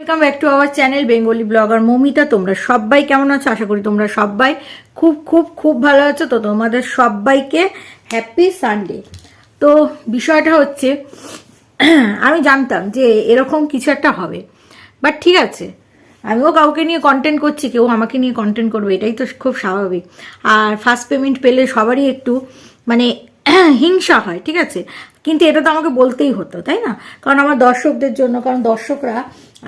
Welcome back to our channel Bengali blogger Mamita তোমরা সবাই কেমন আছো? আশা করি তোমরা সবাই খুব খুব খুব ভালো আছো। তো তোমাদের সবাইকে হ্যাপি সানডে তো বিষয়টা হচ্ছে, আমি জানতাম যে এরকম কিছু একটা হবে। বাট ঠিক আছে, আমিও কাউকে নিয়ে কন্টেন্ট করছি, কেউ আমাকে নিয়ে কন্টেন্ট করবে, এটাই তো খুব স্বাভাবিক। আর ফার্স্ট পেমেন্ট পেলে সবারই একটু মানে হিংসা হয়, ঠিক আছে? কিন্তু এটা তো আমাকে বলতেই হতো, তাই না? কারণ আমার দর্শকদের জন্য, কারণ দর্শকরা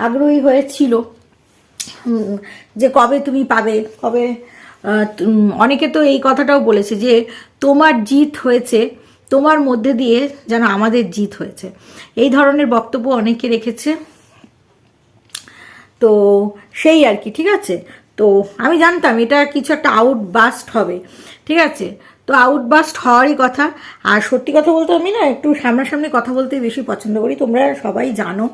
আগ্রহী হয়েছিল যে কবে তুমি পাবে, কবে অনেকে তো এই কথাটাও বলেছে যে তোমার জিত হয়েছে, তোমার মধ্যে দিয়ে যেন আমাদের জিত হয়েছে। এই ধরনের বক্তব্য অনেকে রেখেছে। তো সেই আর কি, ঠিক আছে? তো আমি জানতাম এটা কিছু একটা আউটবাস্ট হবে, ঠিক আছে? তো আউটবাস্ট হওয়ারই কথা। আর সত্যি কথা বলতে আমি না একটু সামনাসামনি কথা বলতে বেশি পছন্দ করি, তোমরা সবাই জানো।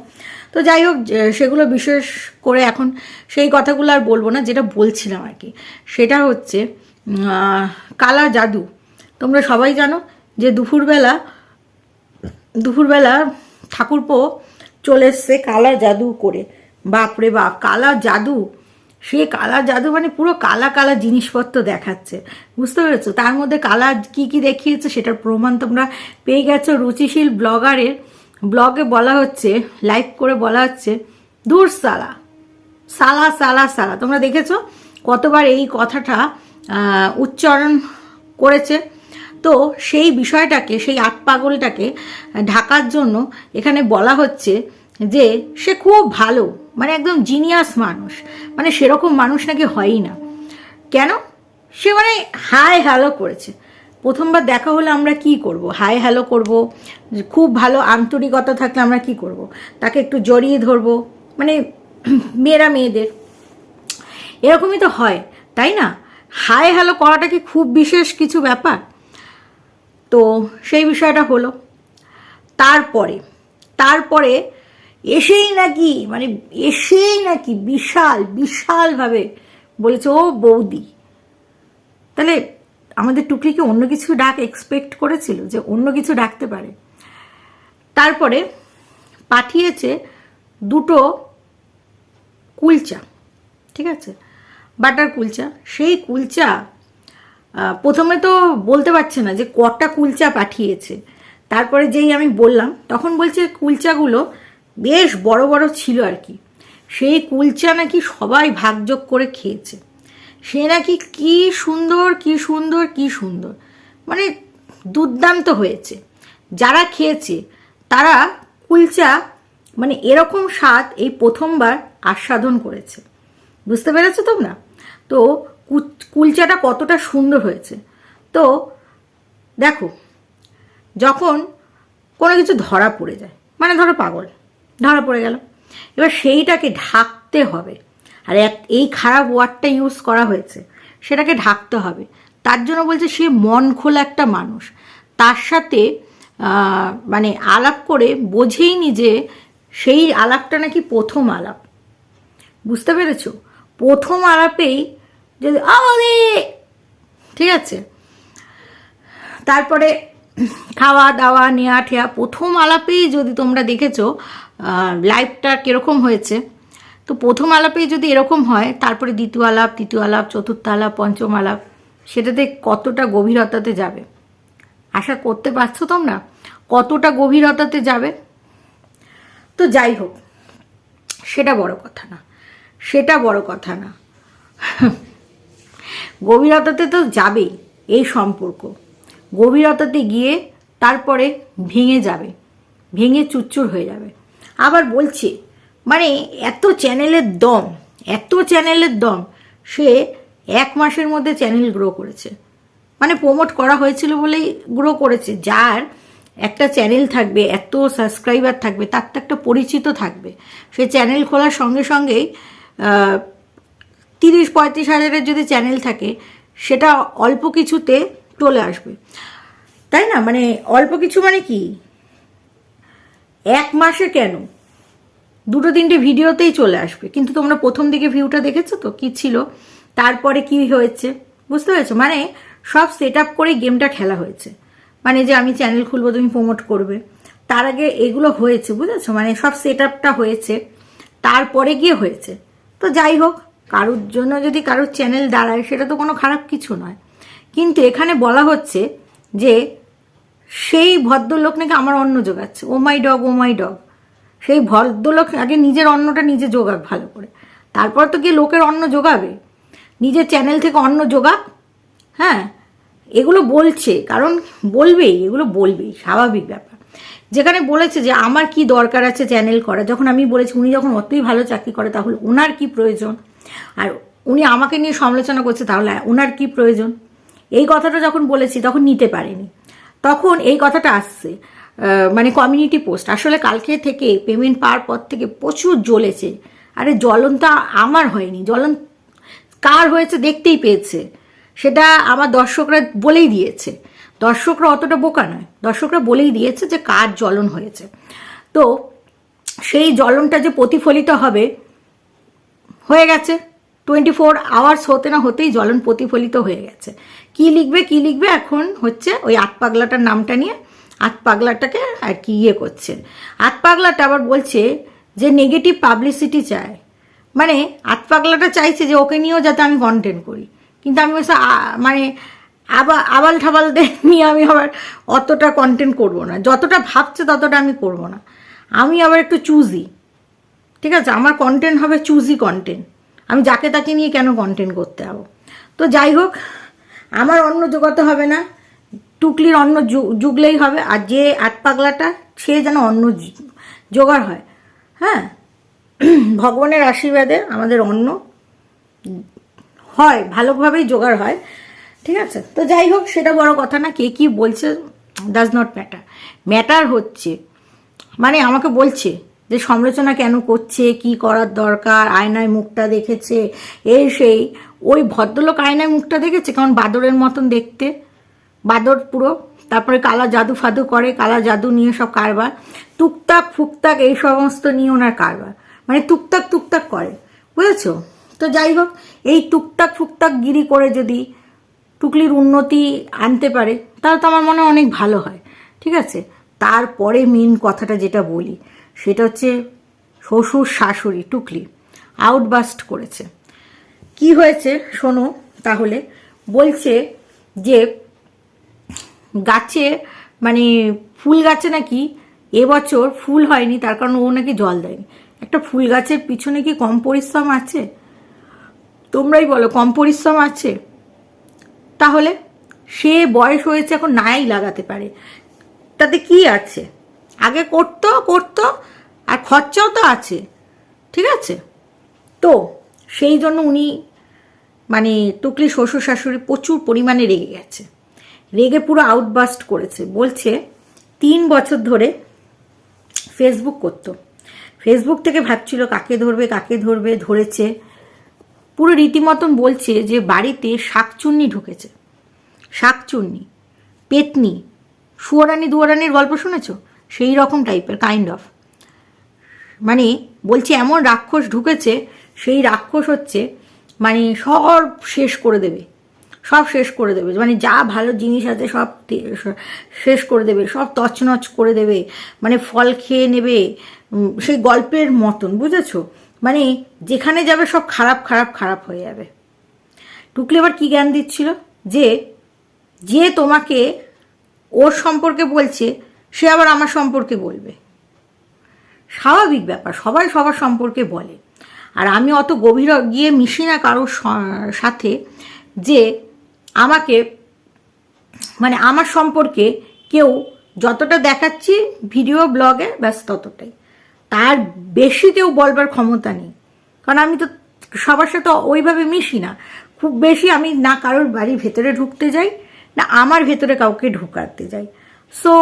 তো যাই হোক সেগুলো বিশেষ করে এখন সেই কথাগুলো আর বলব না, যেটা বলছিলাম আর কি। সেটা হচ্ছে কালা জাদু। তোমরা সবাই জানো যে দুপুরবেলা দুপুরবেলা ঠাকুরপো চলে এসছে কালা জাদু করে। বাপরে বাপ, কালা জাদু। সে কালা জাদু মানে পুরো কালা কালা জিনিসপত্র দেখাচ্ছে। বুঝতে পেরেছ? তার মধ্যে কালা কি কি দেখিয়েছে সেটার প্রমাণ তোমরা পেয়ে গেছো। রুচিশীল ব্লগারের ব্লগে বলা হচ্ছে লাইভ করে বলা হচ্ছে, দূর সালা সালা সালা সালা। তোমরা দেখেছ? কতবার এই কথাটা উচ্চারণ করেছে। তো সেই বিষয়টাকে, সেই আট পাগলটাকে ঢাকার জন্য এখানে বলা হচ্ছে যে সে খুব ভালো মানে একদম জিনিয়াস মানুষ। মানে সেরকম মানুষ নাকি হয়ই না। কেন? সে মানে হাই হ্যালো করেছে। প্রথমবার দেখা হলে আমরা কি করব? হাই হ্যালো করব? খুব ভালো আন্তরিকতা থাকলে আমরা কি করব? তাকে একটু জড়িয়ে ধরবো। মানে মেয়েরা মেয়েদের। এরকমই তো হয়, তাই না? হাই হ্যালো করাটা কি খুব বিশেষ কিছু ব্যাপার? তো সেই বিষয়টা হলো। তারপরে তারপরে এসেই নাকি মানে এসেই নাকি বিশাল, বিশালভাবে বলেছে, ও বৌদি। তাহলে আমাদের টুকরি কি অন্য কিছু ডাক এক্সপেক্ট করেছিল যে অন্য কিছু ডাকতে পারে? তারপরে পাঠিয়েছে দুটো কুলচা, ঠিক আছে? বাটার কুলচা। সেই কুলচা প্রথমে তো বলতে পারছে না যে কটা কুলচা পাঠিয়েছে। তারপরে যেই আমি বললাম, তখন বলছে কুলচাগুলো বেশ বড় বড় ছিল আর কি। সেই কুলচা নাকি সবাই ভাগযোগ করে খেয়েছে। সে নাকি কি সুন্দর কি সুন্দর কি সুন্দর। মানে দুর্দান্ত হয়েছে। যারা খেয়েছে, তারা কুলচা মানে এরকম স্বাদ এই প্রথমবার আস্বাদন করেছে। বুঝতে পেরেছ তোমরা? তো কুলচাটা কতটা সুন্দর হয়েছে। তো দেখো, যখন কোনো কিছু ধরা পড়ে যায় মানে ধরো পাগল ধরা পড়ে গেল। এবার সেইটাকে ঢাকতে হবে। আর এক, এই খারাপ ওয়ার্ডটা ইউজ করা হয়েছে, সেটাকে ঢাকতে হবে। তার জন্য বলছে সে মন খোলা একটা মানুষ। তার সাথে মানে আলাপ করে বোঝেইনি যে সেই আলাপটা নাকি প্রথম আলাপ। বুঝতে পেরেছ? প্রথম আলাপেই যদি আমাদের ঠিক আছে? তারপরে খাওয়া দাওয়া নেয়া ঠেয়া প্রথম আলাপেই যদি তোমরা দেখেছ লাইফটা কীরকম হয়েছে? তো প্রথম আলাপেই যদি এরকম হয়, তারপরে দ্বিতীয় আলাপ, তৃতীয় আলাপ, চতুর্থ আলাপ, পঞ্চম আলাপ, সেটাতে কতটা গভীরতাতে যাবে? আশা করতে পারছ তোমরা? কতটা গভীরতাতে যাবে? তো যাই হোক, সেটা বড় কথা না। সেটা বড় কথা না। গভীরতাতে তো যাবেই এই সম্পর্ক। গভীরতাতে গিয়ে তারপরে ভেঙে যাবে, ভেঙে চুরচুর হয়ে যাবে। আবার বলছে মানে এত চ্যানেলের দম, এত চ্যানেলের দম, সে এক মাসের মধ্যে চ্যানেল গ্রো করেছে। মানে প্রমোট করা হয়েছিল বলেই গ্রো করেছে। যার একটা চ্যানেল থাকবে, এত সাবস্ক্রাইবার থাকবে, তার তো একটা পরিচিত থাকবে। সে চ্যানেল খোলার সঙ্গে সঙ্গেই তিরিশ, পঁয়ত্রিশ হাজারের যদি চ্যানেল থাকে, সেটা অল্প কিছুতে চলে আসবে। তাই না? মানে অল্প কিছু মানে কি? এক মাসে কেন? দুটো তিনটে ভিডিওতেই চলে আসবে। কিন্তু তোমরা প্রথম দিকে ভিউটা দেখেছ তো? কি ছিল? তারপরে কি হয়েছে? বুঝতে পেরেছ? মানে সব সেট আপ করে গেমটা খেলা হয়েছে। মানে যে আমি চ্যানেল খুলবো, তুমি প্রমোট করবে। তার আগে এগুলো হয়েছে, বুঝেছ? মানে সব সেট আপটা হয়েছে। তারপরে গিয়ে হয়েছে। তো যাই হোক, কারোর জন্য যদি কারোর চ্যানেল দাঁড়ায়, সেটা তো কোনো খারাপ কিছু নয়। কিন্তু এখানে বলা হচ্ছে যে সেই ভদ্রলোক নাকি আমার অন্ন জোগাচ্ছে। ও মাই ডগ, ও মাই ডগ। সেই ভদ্রলোক আগে নিজের অন্নটা নিজে জোগাক ভালো করে। তারপর তো গিয়ে লোকের অন্ন জোগাবে। নিজের চ্যানেল থেকে অন্ন জোগাক। হ্যাঁ এগুলো বলছে। কারণ বলবেই, এগুলো বলবেই। স্বাভাবিক ব্যাপার। যেখানে বলেছে যে আমার কি দরকার আছে চ্যানেল করা যখন আমি বলেছি উনি যখন অতই ভালো চাকরি করে, তাহলে ওনার কি প্রয়োজন? আর উনি আমাকে নিয়ে সমালোচনা করছে, তাহলে ওনার কি প্রয়োজন? এই কথাটা যখন বলেছি, তখন নিতে পারেনি। তখন এই কথাটা আসছে। মানে কমিউনিটি পোস্ট আসলে কালকে থেকে পেমেন্ট পাওয়ার পর থেকে প্রচুর জ্বলেছে। আরে জ্বলনটা আমার হয়নি। জ্বলন কার হয়েছে দেখতেই পেয়েছে। সেটা আমার দর্শকরা বলেই দিয়েছে। দর্শকরা অতটা বোকা নয়। দর্শকরা বলেই দিয়েছে যে কার জ্বলন হয়েছে। তো সেই জ্বলনটা যে প্রতিফলিত হবে, হয়ে গেছে। টোয়েন্টি ফোর আওয়ার্স হতে না হতেই জ্বলন প্রতিফলিত হয়ে গেছে। কি লিখবে কি লিখবে? এখন হচ্ছে ওই আট পাগলাটার নামটা নিয়ে আট পাগলাটাকে আর কি ইয়ে করছে। আট পাগলাটা আবার বলছে যে নেগেটিভ পাবলিসিটি চায়। মানে আট পাগলাটা চাইছে যে ওকে নিয়েও যাতে আমি কন্টেন্ট করি। কিন্তু আমি মানে আবার আবাল ঠাবালদের নিয়ে আমি আবার অতটা কন্টেন্ট করব না। যতটা ভাবছে ততটা আমি করব না। আমি আবার একটু চুজি ঠিক আছে? আমার কন্টেন্ট হবে চুজি কন্টেন্ট আমি যাকে তাকে নিয়ে কেন কন্টেন্ট করতে যাব? তো যাই হোক, আমার অন্য জোগাতে হবে না, টুকলির অন্য জুগলেই হবে, আর যে আট পাগলাটা, সে যেন অন্য জোগাড় হয়। হ্যাঁ? ভগবানের আশীর্বাদে আমাদের অন্ন হয়, ভালোভাবেই জোগাড় হয়। ঠিক আছে? তো যাই হোক, সেটা বড় কথা না, কে কি বলছে ডাজ নট ম্যাটার ম্যাটার হচ্ছে মানে আমাকে বলছে যে সমালোচনা কেন করছে, কি করার দরকার, আয়নায় মুখটা দেখেছে এই সেই, ওই ভদ্রলোক আয়নায় মুখটা দেখেছে? কারণ বাদরের মতন দেখতে। বাদর পুরো, তারপরে কালা জাদু ফাদু করে, কালা জাদু নিয়ে সব কারবার। টুকটাক ফুকতাক এই সমস্ত নিয়ে ওনার কারবার। মানে টুকটাক টুকটাক করে, বুঝেছ? তো যাই হোক, এই টুকটাক, ফুকটাক গিরি করে যদি টুকলির উন্নতি আনতে পারে, তাহলে তো আমার মনে অনেক ভালো হয়, ঠিক আছে? তারপরে মেন কথাটা যেটা বলি সেটা হচ্ছে শ্বশুর শাশুড়ি, টুকলি আউটবাস্ট করেছে। কি হয়েছে শোনো তাহলে? বলছে যে গাছে মানে ফুল গাছে নাকি এবছর ফুল হয়নি, তার কারণ ও নাকি জল দেয়নি। একটা ফুল গাছের পিছনে কি কম পরিশ্রম আছে? তোমরাই বলো, কম পরিশ্রম আছে? তাহলে সে বয়স হয়েছে এখন নাই লাগাতে পারে। তাতে কি আছে? আগে করতো করতো, আর খরচাও তো আছে, ঠিক আছে? তো সেই জন্য উনি মানে টুকলি শ্বশুর শাশুড়ি প্রচুর পরিমাণে রেগে গেছে। রেগে পুরো আউটবাস্ট করেছে, বলছে, তিন বছর ধরে ফেসবুক করতো। ফেসবুক থেকে ভাবছিল কাকে ধরবে কাকে ধরবে, ধরেছে। পুরো রীতিমতন বলছে যে বাড়িতে শাকচুন্নি ঢুকেছে। শাকচুন্নি, পেতনি সুয়ারানি দুয়ারানির গল্প শুনেছো? সেই রকম টাইপের কাইন্ড অফ মানে বলছে এমন রাক্ষস ঢুকেছে, সেই রাক্ষস হচ্ছে মানে সব শেষ করে দেবে। সব শেষ করে দেবে। মানে যা ভালো জিনিস আছে সব শেষ করে দেবে, সব তছনছ করে দেবে মানে ফল খেয়ে নেবে সেই গল্পের মতন, বুঝেছ? মানে যেখানে যাবে সব খারাপ খারাপ খারাপ হয়ে যাবে। টুকলি আবার কী জ্ঞান দিচ্ছিল? যে যে তোমাকে ওর সম্পর্কে বলছে সে আবার আমার সম্পর্কে বলবে। স্বাভাবিক ব্যাপার, সবাই সবার সম্পর্কে বলে। আর আমি অত গভীর গিয়ে মিশি না কারোর সাথে যে আমাকে মানে আমার সম্পর্কে কেউ যতটা দেখাচ্ছি ভিডিও, ব্লগে, ব্যাস ততটাই। তার বেশি কেউ বলবার ক্ষমতা নেই। কারণ আমি তো সবার সাথে ওইভাবে মিশি না। খুব বেশি আমি না কারোর বাড়ির ভেতরে ঢুকতে যাই, না আমার ভেতরে কাউকে ঢুকাতে যাই। সো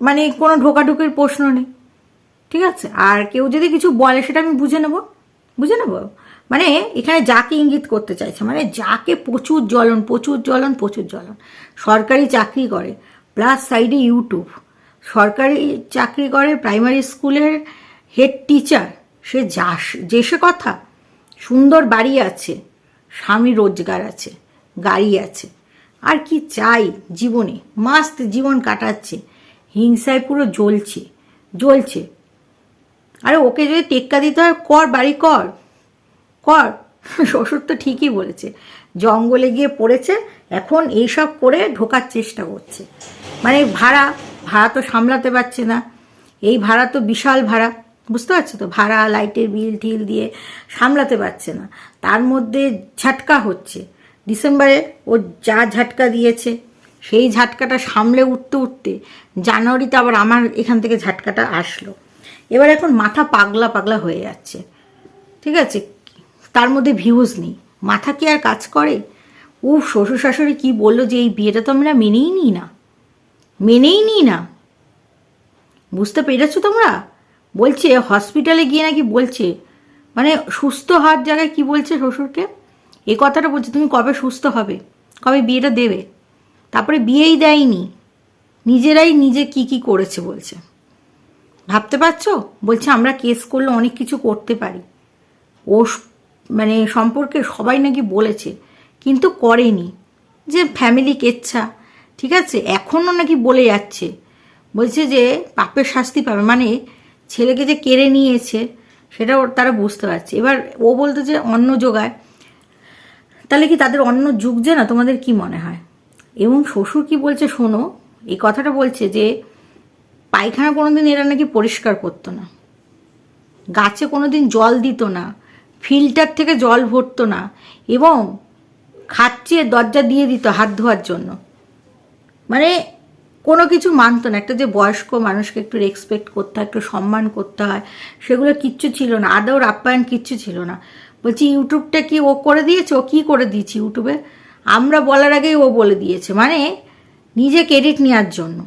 মানে কোনো ঢোকাঢুকির প্রশ্ন নেই। ঠিক আছে? আর কেউ যদি কিছু বলে, সেটা আমি বুঝে নেব। বুঝে নেব? মানে এখানে যাকে ইঙ্গিত করতে চাইছে মানে যাকে প্রচুর জ্বলন প্রচুর জ্বলন প্রচুর জ্বলন। সরকারি চাকরি করে প্লাস সাইডে ইউটিউব সরকারি চাকরি করে প্রাইমারি স্কুলের হেড টিচার সে যা, যে সে কথা, সুন্দর বাড়ি আছে, স্বামী রোজগার আছে, গাড়ি আছে। আর কি চাই জীবনে? মাস্ত জীবন কাটাচ্ছে। হিংসায় পুরো জ্বলছে জ্বলছে। আরে ওকে যদি টেক্কা দিতে হয়, কর, বাড়ি কর। কর। শ্বশুর তো ঠিকই বলেছে। জঙ্গলে গিয়ে পড়েছে, এখন এইসব করে ঢোকার চেষ্টা করছে। মানে ভাড়া ভাড়া তো সামলাতে পারছে না। এই ভাড়া তো বিশাল ভাড়া, বুঝতে পারছ তো? ভাড়া, লাইটের বিল, টিল দিয়ে সামলাতে পারছে না। তার মধ্যে ঝাটকা হচ্ছে। ডিসেম্বরে ও যা ঝাটকা দিয়েছে সেই ঝাটকাটা সামলে উঠতে উঠতে জানুয়ারিতে আবার আমার এখান থেকে ঝাটকাটা আসলো। এবার এখন মাথা পাগলা পাগলা হয়ে যাচ্ছে। ঠিক আছে? তার মধ্যে ভিউজ নেই। মাথা কি আর কাজ করে? ও শ্বশুর শাশুড়ি কি বলল যে এই বিয়েটা তো আমরা মেনেই নিই না। মেনেই নিই না। বুঝতে পেরেছ তোমরা? বলছে, হসপিটালে গিয়ে নাকি বলছে মানে সুস্থ হওয়ার জায়গায় কি বলছে শ্বশুরকে? এ কথাটা বলছে, তুমি কবে সুস্থ হবে? কবে বিয়েটা দেবে? তারপরে বিয়েই দেয়নি। নিজেরাই নিজে কি কি করেছে বলছে। ভাবতে পারছ? বলছে, আমরা কেস করলে অনেক কিছু করতে পারি। ও মানে সম্পর্কে সবাই নাকি বলেছে, কিন্তু করেনি। যে ফ্যামিলি কেচ্ছা, ঠিক আছে? এখনও নাকি বলে যাচ্ছে। বলছে যে পাপের শাস্তি পাবে মানে ছেলেকে যে কেড়ে নিয়েছে, সেটা তারা বুঝতে পারছে। এবার ও বলতো যে অন্ন যোগায় তাহলে কি তাদের অন্য যুগছে না? তোমাদের কি মনে হয়? এবং শ্বশুর কি বলছে শোনো, এই কথাটা বলছে যে পায়খানা কোনোদিন এরা নাকি পরিষ্কার করতো না। গাছে কোনোদিন জল দিত না, ফিল্টার থেকে জল ভরতো না এবং খাচ্ছে, দরজা দিয়ে দিত হাত ধোয়ার জন্য। মানে কোনো কিছু মানতো না, একটা যে বয়স্ক মানুষকে একটু রেসপেক্ট করতে হয়, একটু সম্মান করতে হয়, সেগুলো কিচ্ছু ছিল না আদৌর আপ্যায়ন কিচ্ছু ছিল না। বলছি, ইউটিউবটা কি ও করে দিয়েছে? ও কী করে দিয়েছি ইউটিউবে? আমরা বলার আগেই ও বলে দিয়েছে মানে নিজে ক্রেডিট নেওয়ার জন্য।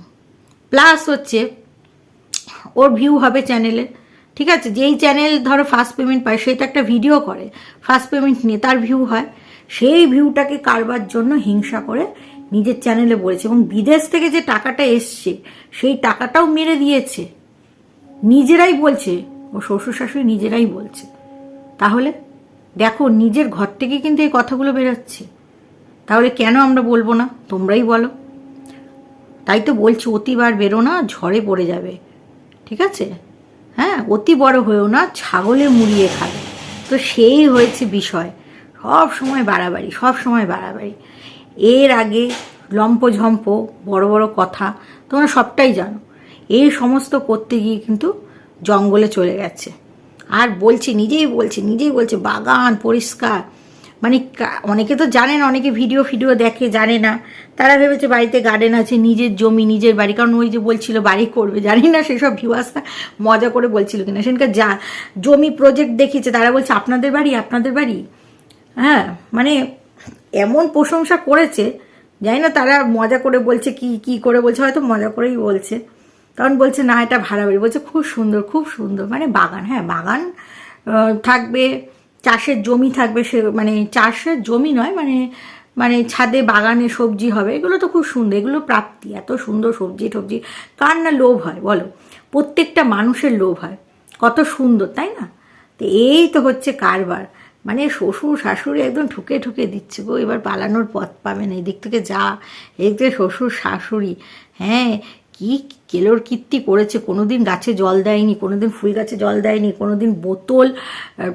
প্লাস হচ্ছে, ওর ভিউ হবে চ্যানেলে ঠিক আছে? যেই চ্যানেল ধরো ফার্স্ট পেমেন্ট পায়, সে তো একটা ভিডিও করে ফার্স্ট পেমেন্ট নিয়ে তার ভিউ হয়। সেই ভিউটাকে কারবার জন্য হিংসা করে নিজের চ্যানেলে বলেছে। এবং বিদেশ থেকে যে টাকাটা এসছে, সেই টাকাটাও মেরে দিয়েছে। নিজেরাই বলছে, ও শ্বশুর শাশুড়ি নিজেরাই বলছে। তাহলে দেখো, নিজের ঘর থেকে কিন্তু এই কথাগুলো বেরোচ্ছে। তাহলে কেন আমরা বলব না? তোমরাই বলো। তাই তো বলছি অতিবার বেরো না, ঝড়ে পড়ে যাবে। ঠিক আছে? হ্যাঁ অতি বড় হয়েও না, ছাগলে মুড়িয়ে খাবে। তো সেই হয়েছে বিষয়। সব সময় বাড়াবাড়ি, সব সময় বাড়াবাড়ি। এর আগে লম্পঝম্প, বড় বড় কথা, তোমরা সবটাই জানো। এই সমস্ত করতে গিয়ে কিন্তু জঙ্গলে চলে গেছে। আর বলছি, নিজেই বলছে নিজেই বলছে, বাগান পরিষ্কার। মানে অনেকে তো জানেন, অনেকে ভিডিও ফিডিও দেখে, জানে না। তারা ভেবেছে বাড়িতে গার্ডেন আছে, নিজের জমি, নিজের বাড়ি। কারণ ওই যে বলছিল, বাড়ি করবে। জানি না সেসব ভিউয়ার্সটা মজা করে বলছিল কিনা। সেখানকার যা জমি প্রজেক্ট দেখিয়েছে, তারা বলছে, আপনাদের বাড়ি আপনাদের বাড়ি? হ্যাঁ মানে এমন প্রশংসা করেছে, জানি না, তারা মজা করে বলছে, কি কি করে বলছে, হয়তো মজা করেই বলছে। তখন বলছে, না, এটা ভাড়া বাড়ি। বলছে, খুব সুন্দর খুব সুন্দর। মানে বাগান হ্যাঁ বাগান থাকবে। চাষের জমি থাকবে সে মানে চাষের জমি নয় মানে মানে ছাদে বাগানে সবজি হবে, এগুলো তো খুব সুন্দর, এগুলো প্রাপ্তি, এত সুন্দর সবজি টবজি। কার না লোভ হয়, বলো? প্রত্যেকটা মানুষের লোভ হয়, কত সুন্দর, তাই না? তো এই তো হচ্ছে কারবার মানে শ্বশুর শাশুড়ি একদম ঠুকে ঠুকে দিচ্ছে গো, এবার পালানোর পথ পাবে না, এদিক থেকে যা, এদিক থেকে শ্বশুর শাশুড়ি হ্যাঁ কি কেলোর কীর্তি করেছে? কোনোদিন গাছে জল দেয়নি, কোনোদিন ফুল গাছে জল দেয়নি, কোনোদিন বোতল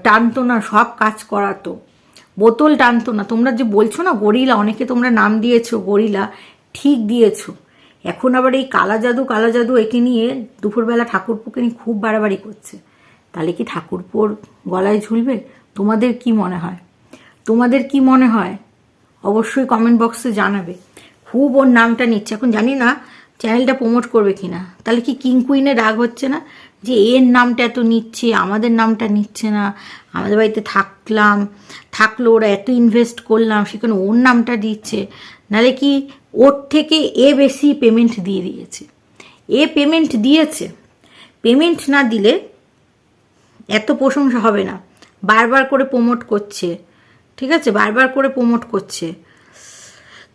টানতো না, সব কাজ করাতো। বোতল টানতো না। তোমরা যে বলছো না গরিলা, অনেকে তোমরা নাম দিয়েছ, গরিলা, ঠিক দিয়েছ। এখন আবার এই কালা জাদু কালা জাদু একে নিয়ে দুপুরবেলা ঠাকুরপুকে নিয়ে খুব বাড়াবাড়ি করছে। তাহলে কি ঠাকুরপুর গলায় ঝুলবে? তোমাদের কি মনে হয়? তোমাদের কি মনে হয়? অবশ্যই কমেন্ট বক্সে জানাবে। খুব ওর নামটা নিচ্ছে। এখন জানি না চ্যানেলটা প্রমোট করবে কি না তাহলে কি কিং কুইনের রাগ হচ্ছে না? যে এর নামটা এত নিচ্ছে, আমাদের নামটা নিচ্ছে না, আমাদের বাড়িতে থাকলাম, থাকল, ওরা এত ইনভেস্ট করলাম, সেখানে ওর নামটা দিচ্ছে। নাহলে কি ওর থেকে এ বেশি পেমেন্ট দিয়ে দিয়েছে? এ পেমেন্ট দিয়েছে। পেমেন্ট না দিলে এত প্রশংসা হবে না। বারবার করে প্রমোট করছে। ঠিক আছে? বারবার করে প্রমোট করছে।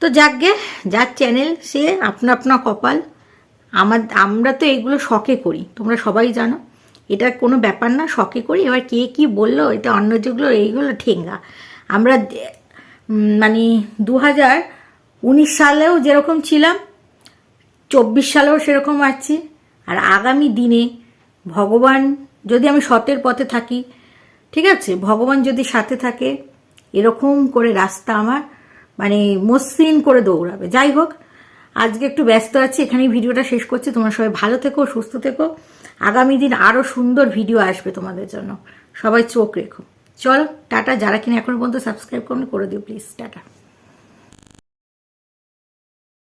তো যাকগে যার চ্যানেল সে আপনা আপনা কপাল। আমার, আমরা তো এগুলো শখে করি, তোমরা সবাই জানো। এটা কোনো ব্যাপার না, শখে করি। এবার কে কি বলল, এটা অন্য যেগুলো, এইগুলো ঠেঙ্গা। আমরা মানে দু হাজার উনিশ সালেও যেরকম ছিলাম, চব্বিশ সালেও সেরকম আছি। আর আগামী দিনে ভগবান, যদি আমি সতের পথে থাকি, ঠিক আছে? ভগবান যদি সাথে থাকে, এরকম করে রাস্তা আমার মানে মসৃণ করে দৌড়াবে। যাই হোক, আজকে একটু ব্যস্ত আছি, এখানেই ভিডিওটা শেষ করছি। তোমরা সবাই ভালো থেকো, সুস্থ থেকো। আগামী দিন আরও সুন্দর ভিডিও আসবে তোমাদের জন্য। সবাই চোখ রেখো। চল, টাটা। যারা কিনা এখনও পর্যন্ত সাবস্ক্রাইব করুন, করে দিও, প্লিজ। টাটা।